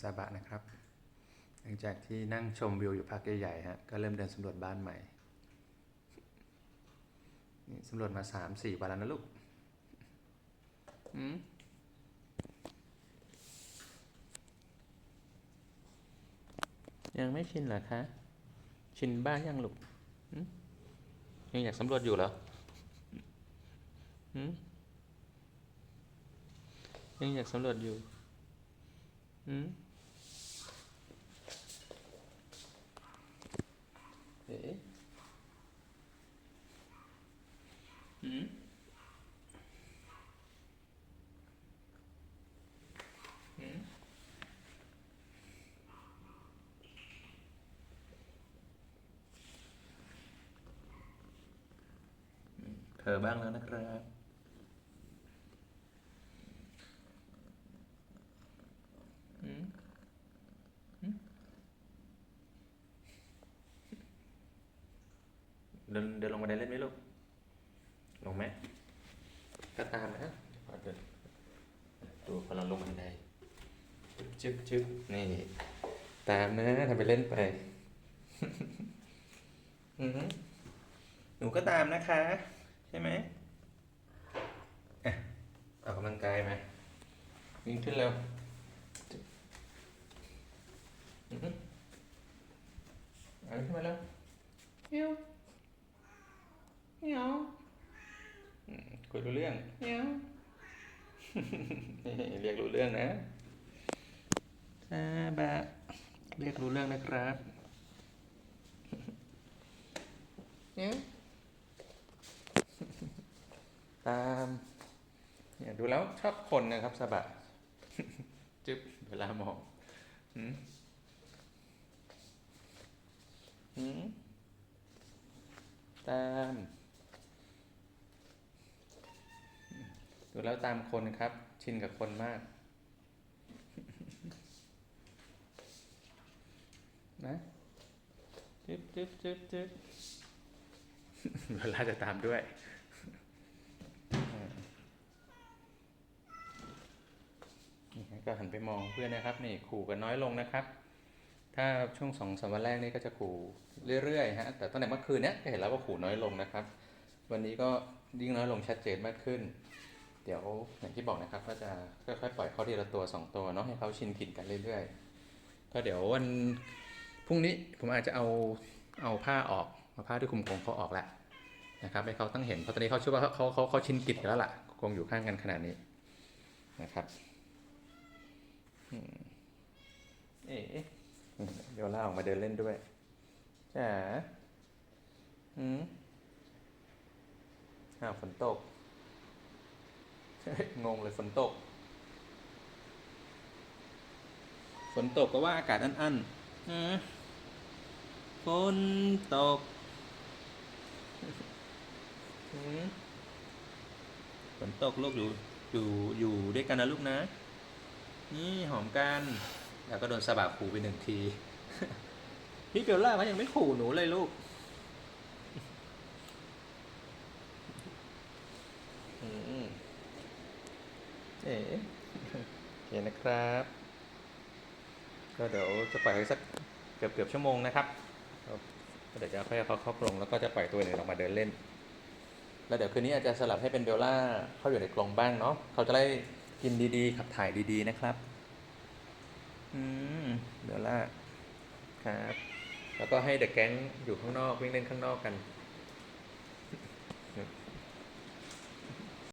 ซาบะนะครับ หลังจากที่นั่งชมวิวอยู่พักใหญ่ๆฮะก็เริ่มเดินสำรวจบ้านใหม่นี่สำรวจมาสามสี่วันแล้วนะลูกอืมยังไม่ชินเหรอคะ ชินบ้านยังลูกยังอยากสำรวจอยู่เหรอยังอยากสำรวจอยู่ หืมเอ๊ะหืมหืม เดินเดินลงบันไดเล่นไหมลูก ลงไหม ก็ตามนะพอเดินดูพอเราลงบันไดจึ๊บจึ๊บนี่ ตามนะทำไปเล่นไปอือหือหนูก็ตามนะคะ ใช่ไหมอะออกกำลังกายไหมวิ่งขึ้นเร็ว อือฮึเอาขึ้นมาแล้วเมียวเมียวอืมคุยรู้เรื่อง เมียวเรียกรู้เรื่องนะซาบะเรียกรู้เรื่องนะครับ เมียว ตามเนี่ยดูแล้วชอบคนนะครับซาบะ จึ๊บเวลามองอืมหืม ตามดูแล้วตามคนครับ ชินกับคนมาก นะจึ๊บจึ๊บจึ๊บจึ๊บเวลาจะตามด้วยนี่ฮะก็หันไปมองเพื่อนนะครับ นี่ขู่กันน้อยลงนะครับ ถ้าช่วงสองสามวันแรกนี่ก็จะขู่เรื่อยๆฮะแต่ตั้งแต่เมื่อคืนเนี้ยก็เห็นแล้วว่าขู่น้อยลงนะครับ วันนี้ก็ยิ่งน้อยลงชัดเจนมากขึ้น เดี๋ยวอย่างที่บอกนะครับ ก็จะค่อยๆปล่อยเขาทีละตัวสองตัวเนาะให้เขาชินกินกันเรื่อยๆ ก็เดี๋ยววันพรุ่งนี้ผมอาจจะเอาเอาผ้าออกเอาผ้าที่คุมกรงเขาออกแล้วนะครับให้เขาตั้งเห็นเพราะตอนนี้เขาเชื่อว่าเขาเขาเขาชินกินกันแล้วล่ะกรงอยู่ข้างกันขนาดนี้นะครับเอ๊ะ โยล่าออกมาเดินเล่นด้วยจ๋าอืมอ้าวฝนตก งงเลยฝนตก ฝนตกก็ว่าอากาศอันอืมฝนตกฝนตกลูกอยู่อยู่อยู่ด้วยกันนะลูกนะ นี่หอมกัน แล้วก็โดนสะบักขู่ไปหนึ่งที พี่เบลล่าเขายังไม่ขู่หนูเลยลูกอเอ๋โอเคนะครับ ก็เดี๋ยวจะปล่อยสักเกือบเกือบชั่วโมงนะครับเดี๋ยวจะค่อยเอาเขาเข้ากรงแล้วก็จะปล่อยตัวอื่นออกมาเดินเล่น แล้วเดี๋ยวคืนนี้อาจจะสลับให้เป็นเบลล่าเข้าอยู่ในกรงบ้างเนาะเขาจะได้กินดีๆขับถ่ายดีๆนะครับ อืมเบลล่าครับ แล้วก็ให้เด็กแก๊งอยู่ข้างนอกวิ่งเล่นข้างนอกกัน